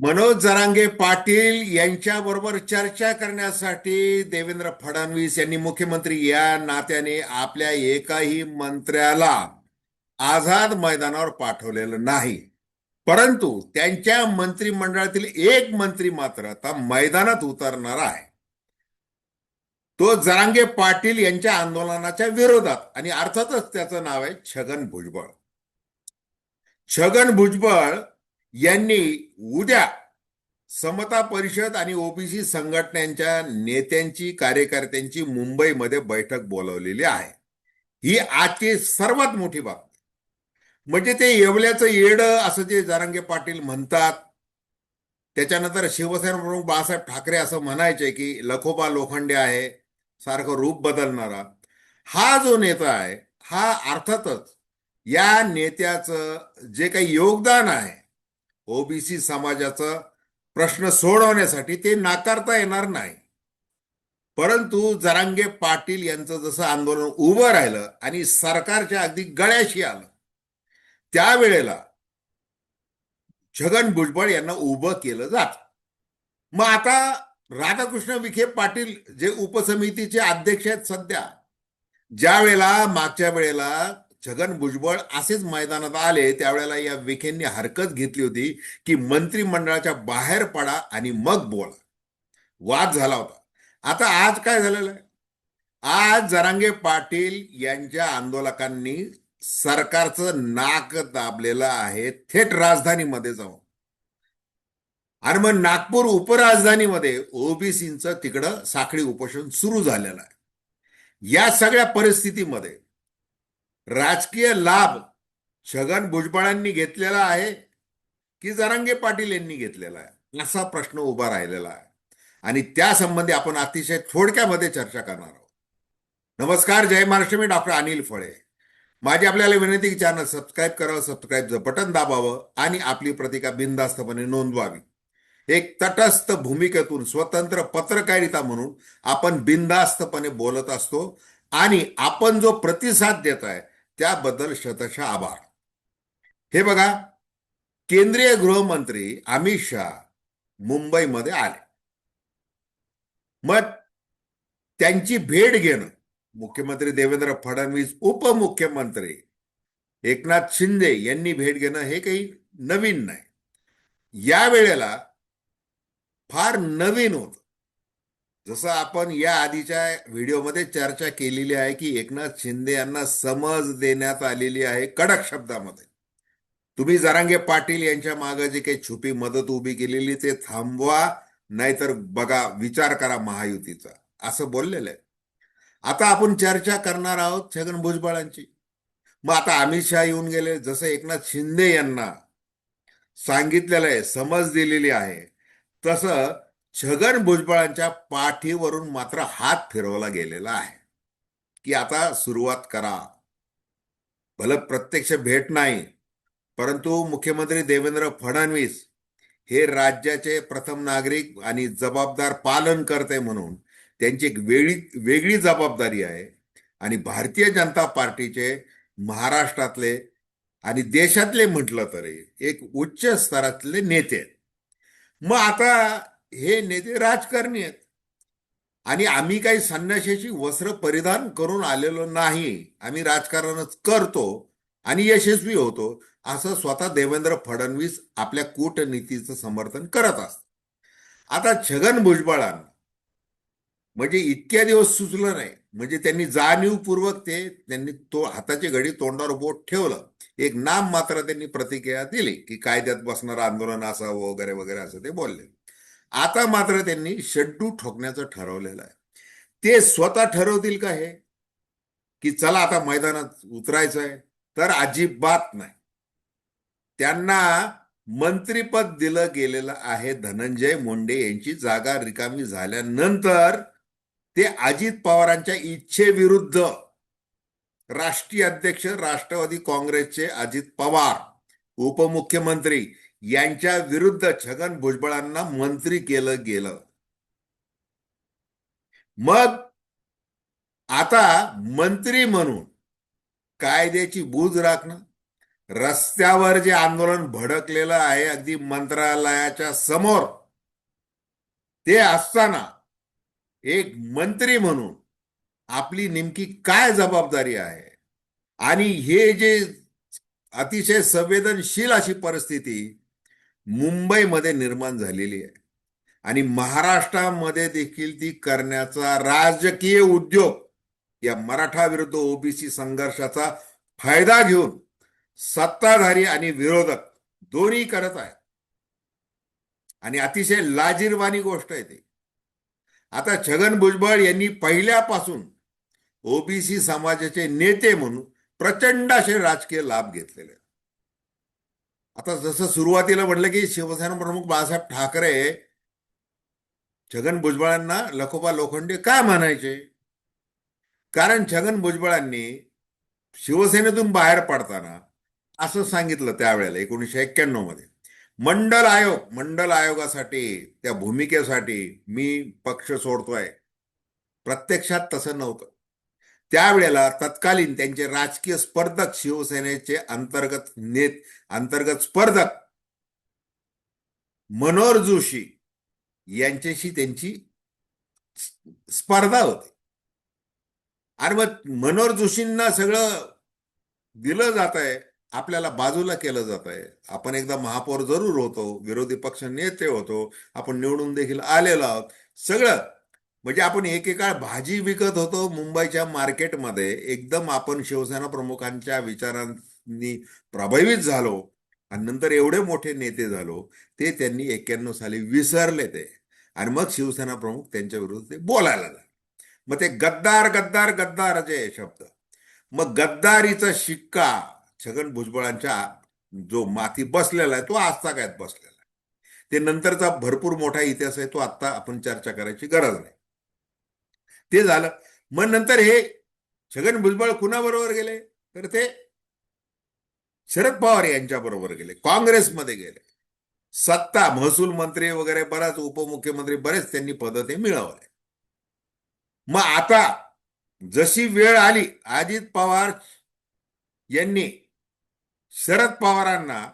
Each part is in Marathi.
मनोज जरांगे पाटील यांच्याबरोबर चर्चा करण्यासाठी देवेंद्र फडणवीस यांनी मुख्यमंत्री या नात्याने आपल्या एकाही मंत्र्याला आझाद मैदानावर पाठवलेलं नाही. परंतु त्यांच्या मंत्रिमंडळातील एक मंत्री मात्र आता मैदानात उतरणार आहे. तो जरांगे पाटील यांच्या आंदोलनाच्या विरोधात आणि अर्थातच त्याचं नाव आहे छगन भुजबळ. छगन भुजबळ यांनी उद्या समता परिषद आणि ओबीसी संघटनांच्या नेत्यांची कार्यकर्त्यांची मुंबईमध्ये बैठक बोलावलेली आहे. ही आजची सर्वात मोठी बाब. म्हणजे ते येवल्याचं येड असं जे जारंगे पाटील म्हणतात त्याच्यानंतर शिवसेना प्रमुख बाळासाहेब ठाकरे असं म्हणायचे की लखोबा लोखंडे आहे सारखं रूप बदलणारा. हा जो नेता आहे हा अर्थातच या नेत्याचं जे काही योगदान आहे ओबीसी समाजाचं प्रश्न सोडवण्यासाठी ते नाकारता येणार नाही. परंतु जरांगे पाटील यांचं जसं आंदोलन उभं राहिलं आणि सरकारच्या अगदी गळ्याशी आलं त्यावेळेला छगन भुजबळ यांना उभं केलं जात. मग आता राधाकृष्ण विखे पाटील जे उपसमितीचे अध्यक्ष आहेत सध्या ज्या वेळेला मागच्या वेळेला छगन भुजबळ असेच मैदानात आले त्यावेळेला या विखेंनी हरकत घेतली होती की मंत्रिमंडळाच्या बाहेर पडा आणि मग बोला. वाद झाला होता. आता आज काय झालेलं आहे? आज जरांगे पाटील यांच्या आंदोलकांनी सरकारचं नाक दाबलेलं आहे थेट राजधानीमध्ये जाऊन. आणि मग नागपूर उपराजधानीमध्ये ओबीसीचं तिकडं साखळी उपोषण सुरू झालेलं आहे. या सगळ्या परिस्थितीमध्ये राजकीय लाभ छगन भुजबळांनी घेतलेला आहे की जरांगे पाटील यांनी घेतलेला आहे? असा प्रश्न उभा राहिलेला आहे. आणि त्यासंबंधी आपण अतिशय थोडक्यामध्ये चर्चा करणार आहोत. नमस्कार जय महाराष्ट्र मी डॉक्टर अनिल फळे. माझी आपल्याला विनंती की चॅनल सबस्क्राईब करावं सबस्क्राईबचं बटन दाबावं आणि आपली प्रतिका बिनधास्तपणे नोंदवावी. एक तटस्थ भूमिकेतून स्वतंत्र पत्रकारिता म्हणून आपण बिनधास्तपणे बोलत असतो आणि आपण जो प्रतिसाद देत आहे त्याबद्दल शतशः आभार. हे बघा केंद्रीय गृहमंत्री अमित शहा मुंबईमध्ये आले. मग त्यांची भेट घेणं मुख्यमंत्री देवेंद्र फडणवीस उपमुख्यमंत्री एकनाथ शिंदे यांनी भेट घेणं हे काही नवीन नाही. या वेळेला फार नवीन होत. जसं आपण या आधीच्या व्हिडिओमध्ये चर्चा केलेली आहे की एकनाथ शिंदे यांना समज देण्यात आलेली आहे कडक शब्दामध्ये. तुम्ही जरांगे पाटील यांच्या मागे जे काही छुपी मदत उभी केलेली ते थांबवा नाहीतर बघा विचार करा महायुतीचा. असं बोललेलं आहे. आता आपण चर्चा करणार आहोत छगन भुजबळांची. मग आता अमित शहा येऊन गेले जसं एकनाथ शिंदे यांना सांगितलेलं आहे समज दिलेली आहे. तसं छगन भुजबळांच्या पाठीवरून मात्र हात फिरवला गेलेला आहे. की आता सुरुवात करा. भलं प्रत्यक्ष भेट नाही परंतु मुख्यमंत्री देवेंद्र फडणवीस हे राज्याचे प्रथम नागरिक आणि जबाबदार पालन करते म्हणून त्यांची एक वेगळी वेगळी जबाबदारी आहे. आणि भारतीय जनता पार्टीचे महाराष्ट्रातले आणि देशातले म्हटलं तरी एक उच्च स्तरातले नेते मग आता हे नेते राजकारणी आहेत. आणि आम्ही काही संन्याशाची वस्त्र परिधान करून आलेलो नाही. आम्ही राजकारणच करतो आणि यशस्वी होतो असं स्वतः देवेंद्र फडणवीस आपल्या कूटनीतीचं समर्थन करत असत आता छगन भुजबळांना म्हणजे इतक्या दिवस सुचलं नाही. म्हणजे त्यांनी जाणीवपूर्वक ते त्यांनी तो हाताची घडी तोंडावर बोट ठेवलं. एक नाम मात्र त्यांनी प्रतिक्रिया दिली की कायद्यात बसणारं आंदोलन असावं वगैरे वगैरे असं ते बोलले. आता मात्र त्यांनी शड्डू ठोकण्याचं ठरवलेलं आहे. ते स्वतः ठरवतील का हे? की चला आता मैदानात उतरायचं आहे तर अजिबात नाही. त्यांना मंत्रीपद दिलं गेलेलं आहे धनंजय मुंडे यांची जागा रिकामी झाल्यानंतर ते अजित पवारांच्या इच्छेविरुद्ध राष्ट्रीय अध्यक्ष राष्ट्रवादी काँग्रेसचे अजित पवार उपमुख्यमंत्री यांच्या विरुद्ध छगन भुजबळांना मंत्री केलं गेलं. मग आता मंत्री म्हणून कायद्याची बूज राखणं रस्त्यावर जे आंदोलन भडकलेलं आहे अगदी मंत्रालयाच्या समोर ते असताना एक मंत्री म्हणून आपली नेमकी काय जबाबदारी आहे? आणि हे जे अतिशय संवेदनशील अशी परिस्थिती मुंबईमध्ये निर्माण झालेली आहे. आणि महाराष्ट्रामध्ये देखील ती करण्याचा राजकीय उद्योग या मराठा विरुद्ध ओबीसी संघर्षाचा फायदा घेऊन सत्ताधारी आणि विरोधक दोन्ही करत आहेत. आणि अतिशय लाजीरवाणी गोष्ट आहे ती. आता छगन भुजबळ यांनी पहिल्यापासून ओबीसी समाजाचे नेते म्हणून प्रचंड असे राजकीय लाभ घेतलेले आहेत. आता जसं सुरुवातीला म्हटलं की शिवसेना प्रमुख बाळासाहेब ठाकरे छगन भुजबळांना लखोबा लोखंडे काय म्हणायचे? कारण छगन भुजबळांनी शिवसेनेतून बाहेर पडताना असं सांगितलं त्यावेळेला एकोणीसशे एक्क्याण्णवमध्ये. मंडल आयोग मंडल आयोगासाठी त्या भूमिकेसाठी मी पक्ष सोडतोय. प्रत्यक्षात तसं नव्हतं. त्यावेळेला तत्कालीन त्यांचे राजकीय स्पर्धक शिवसेनेचे अंतर्गत नेत अंतर्गत स्पर्धक मनोहर जोशी यांच्याशी त्यांची स्पर्धा होती. आणि मग मनोहर जोशींना सगळं दिलं जात आहे आपल्याला बाजूला केलं जात आहे आपण एकदा महापौर जरूर होतो विरोधी पक्ष नेते होतो आपण निवडून देखील आलेलो आहोत. सगळं म्हणजे आपण एकेकाळ भाजी विकत होतो मुंबईच्या मार्केटमध्ये. एकदम आपण शिवसेना प्रमुखांच्या विचारांनी प्रभावित झालो आणि नंतर एवढे मोठे नेते झालो ते त्यांनी एक्क्याण्णव साली विसरले ते. आणि मग शिवसेना प्रमुख त्यांच्या विरुद्ध ते बोलायला मग ते गद्दार गद्दार गद्दार जे शब्द. मग गद्दारीचा शिक्का छगन भुजबळांच्या जो माती बसलेला आहे तो आजचा काय बसलेला आहे. ते नंतरचा भरपूर मोठा इतिहास आहे तो आत्ता आपण चर्चा करायची गरज नाही. ते झालं. मग नंतर हे छगन भुजबळ कुणाबरोबर गेले? तर ते शरद पवार यांच्या बरोबर गेले. काँग्रेसमध्ये गेले. सत्ता महसूल मंत्री वगैरे बराच उपमुख्यमंत्री बरेच त्यांनी पद ते मिळवले. मग आता जशी वेळ आली अजित पवार यांनी शरद पवारांना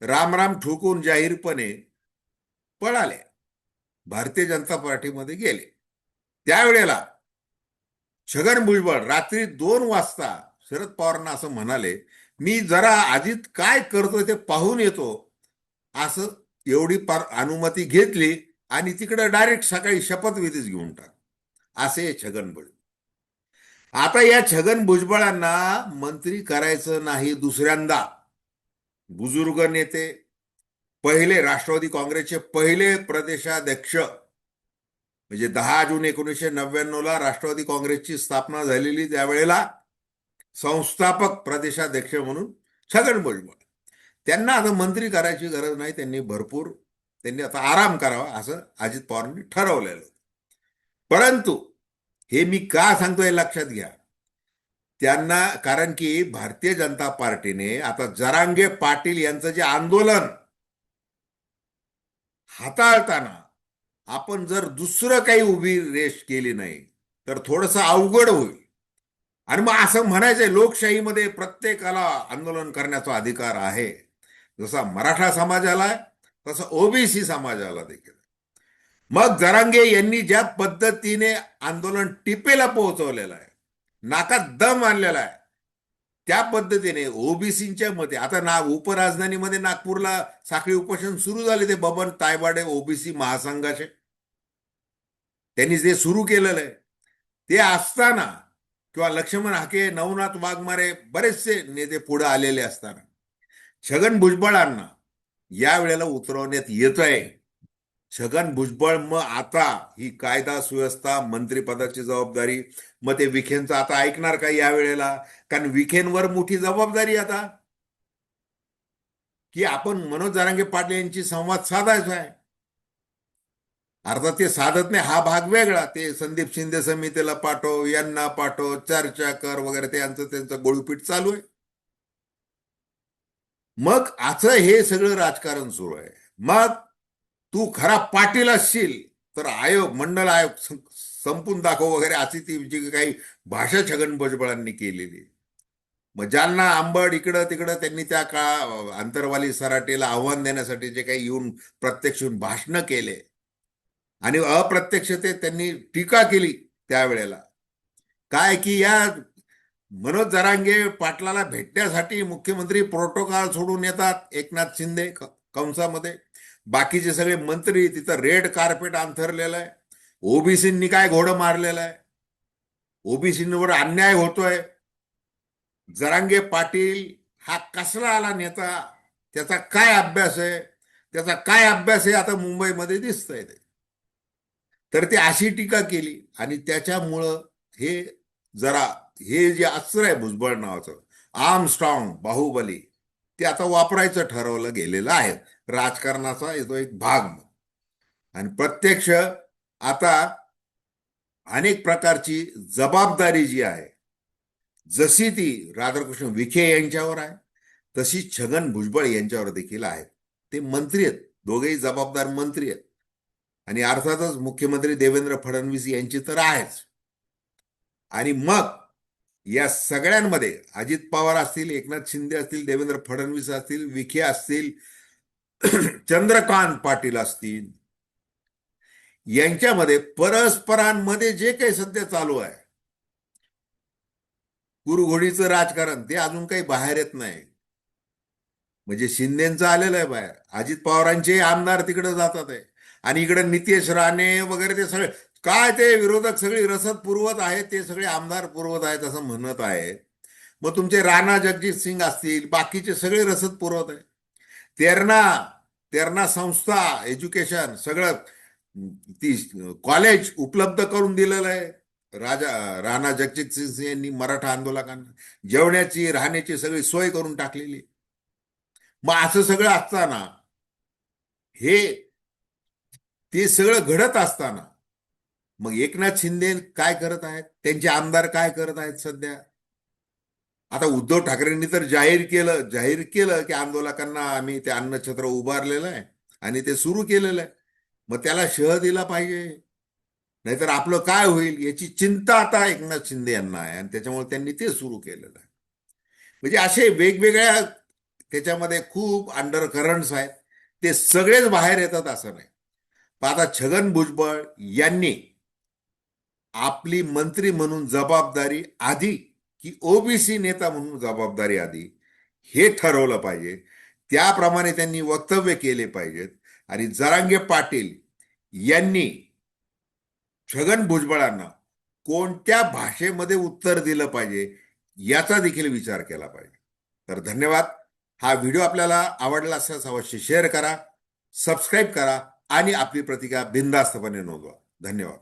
रामराम ठोकून जाहीरपणे पळाले. भारतीय जनता पार्टीमध्ये गेले. त्यावेळेला छगन भुजबळ रात्री दोन वाजता शरद पवारांना असं म्हणाले मी जरा अजित काय करतोय ते पाहून येतो. असं एवढी पार अनुमती घेतली आणि तिकडे डायरेक्ट सकाळी शपथविधीच घेऊन टाक असे छगन भुजबळ. आता या छगन भुजबळांना मंत्री करायचं नाही दुसऱ्यांदा. बुजुर्ग नेते पहिले राष्ट्रवादी काँग्रेसचे पहिले प्रदेशाध्यक्ष म्हणजे दहा जून एकोणीसशे नव्याण्णवला राष्ट्रवादी काँग्रेसची स्थापना झालेली त्यावेळेला संस्थापक प्रदेशाध्यक्ष म्हणून छगन भुजबळ. त्यांना आता मंत्री करायची गरज नाही त्यांनी भरपूर त्यांनी आता आराम करावा असं अजित पवारांनी ठरवलेलं. परंतु हे मी का सांगतोय लक्षात घ्या. त्यांना कारण की भारतीय जनता पार्टीने आता जरांगे पाटील यांचं जे आंदोलन हाताळताना आपण जर दुसरं काही उभी रेष केली नाही तर थोडस अवघड होईल. आणि मग असं म्हणायचंय लोकशाहीमध्ये प्रत्येकाला आंदोलन करण्याचा अधिकार आहे. जसा मराठा समाजाला आहे तसं ओबीसी समाजाला देखील मग जरांगे यांनी ज्या पद्धतीने आंदोलन टिपेला पोहोचवलेलं आहे नाकात दम आणलेला आहे त्या पद्धतीने ओबीसीच्या मते आता ना उपराजधानीमध्ये नागपूरला साखळी उपोषण सुरू झाले ते बबन तायबाडे ओबीसी महासंघाचे. त्यांनी जे सुरू केलेलं आहे ते असताना किंवा लक्ष्मण हाके नवनाथ वाघमारे बरेचसे नेते पुढे आलेले असताना छगन भुजबळांना या वेळेला उतरवण्यात येत आहे. छगन भुजबळ मग आता ही कायदा सुव्यवस्था मंत्रिपदाची जबाबदारी मग ते विखेंचं आता ऐकणार का या वेळेला? कारण विखेंवर मोठी जबाबदारी आता. की आपण मनोज जरांगे पाटील यांची संवाद साधायचा आहे. अर्थात ते साधत नाही हा भाग वेगळा. ते संदीप शिंदे समितीला पाठव यांना पाठव चर्चा कर वगैरे ते यांचं त्यांचं गोळीपीठ चालू आहे. मग असं हे सगळं राजकारण सुरू आहे. मग तू खरा पाटील असशील तर आयोग मंडल आयोग संपून दाखव वगैरे अशी ती जी काही भाषा छगन भुजबळांनी केलेली मग ज्यांना आंबड इकडं तिकडं त्यांनी त्या काळा आंतरवाली सराटेला आव्हान देण्यासाठी जे काही येऊन प्रत्यक्ष येऊन भाषणं केले. आणि अप्रत्यक्षते त्यांनी टीका केली त्यावेळेला. काय की या मनोज जरांगे पाटलाला भेटण्यासाठी मुख्यमंत्री प्रोटोकॉल सोडून येतात एकनाथ शिंदे कंसामध्ये. बाकीचे सगळे मंत्री तिथं रेड कार्पेट अंथरलेलं आहे. ओबीसींनी काय घोडं मारलेलं आहे? ओबीसींवर अन्याय होतोय? जरांगे पाटील हा कसला आला नेता? त्याचा काय अभ्यास आहे? त्याचा काय अभ्यास आहे आता मुंबईमध्ये दिसतंय ते. तर ते अशी टीका केली आणि त्याच्यामुळं हे जरा हे जे अस्त्र आहे भुजबळ नावाचं आर्म स्ट्रॉंग बाहुबली ते आता वापरायचं ठरवलं गेलेलं आहे. राजकारणाचा येतो एक भाग आणि प्रत्यक्ष आता अनेक प्रकारची जबाबदारी जी आहे जशी ती राधाकृष्ण विखे यांच्यावर आहे तशी छगन भुजबळ यांच्यावर देखील आहे. ते मंत्री आहेत दोघेही जबाबदार मंत्री आहेत. आणि अर्थातच मुख्यमंत्री देवेंद्र फडणवीस यांची तर आहेच. आणि मग या सगळ्यांमध्ये अजित पवार असतील एकनाथ शिंदे असतील देवेंद्र फडणवीस असतील विखे असतील चंद्रकांत पाटील असतील यांच्यामध्ये परस्परांमध्ये जे काही सध्या चालू आहे कुरघोडीचं राजकारण ते अजून काही बाहेर येत नाही. म्हणजे शिंदेचं आलेलं आहे बाहेर. अजित पवारांचे आमदार तिकडे जातात आहे. आणि इकडे नितेश राणे वगैरे ते सगळे काय ते विरोधक सगळी रसद पुरवत आहेत ते सगळे आमदार पुरवत आहेत असं म्हणत आहे. मग तुमचे राणा जगजित सिंग असतील बाकीचे सगळे रसद पुरवत आहे. तेरणा तेरणा संस्था एज्युकेशन सगळं ती कॉलेज उपलब्ध करून दिलेलं आहे. राजा राणा जगजित सिंग यांनी मराठा आंदोलकांना जेवण्याची राहण्याची सगळी सोय करून टाकलेली. मग असं सगळं असताना हे ते सगळं घडत असताना मग एकनाथ शिंदे काय करत आहेत? त्यांचे आमदार काय करत आहेत सध्या? आता उद्धव ठाकरेंनी तर जाहीर केलं जाहीर केलं की आंदोलकांना आम्ही ते अन्नछत्र उभारलेलं आहे आणि ते सुरू केलेलं आहे. मग त्याला शह दिला पाहिजे. नाहीतर आपलं काय होईल याची चिंता आता एकनाथ शिंदे यांना आहे आणि त्याच्यामुळे त्यांनी ते सुरू केलेलं आहे. म्हणजे असे वेगवेगळ्या त्याच्यामध्ये खूप अंडर करंट्स आहेत. ते सगळेच बाहेर येतात असं नाही. पण आता छगन भुजबळ यांनी आपली मंत्री म्हणून जबाबदारी आधी की ओबीसी नेता म्हणून जबाबदारी आधी हे ठरवलं पाहिजे. त्याप्रमाणे त्यांनी वक्तव्य केले पाहिजेत. आणि जरांगे पाटील यांनी छगन भुजबळांना कोणत्या भाषेमध्ये उत्तर दिलं पाहिजे याचा देखील विचार केला पाहिजे. तर धन्यवाद. हा व्हिडिओ आपल्याला आवडला असल्यास अवश्य शेअर करा सबस्क्राईब करा आणि आपली प्रतिक्रिया बिनधास्तपणे नोंदवा. धन्यवाद.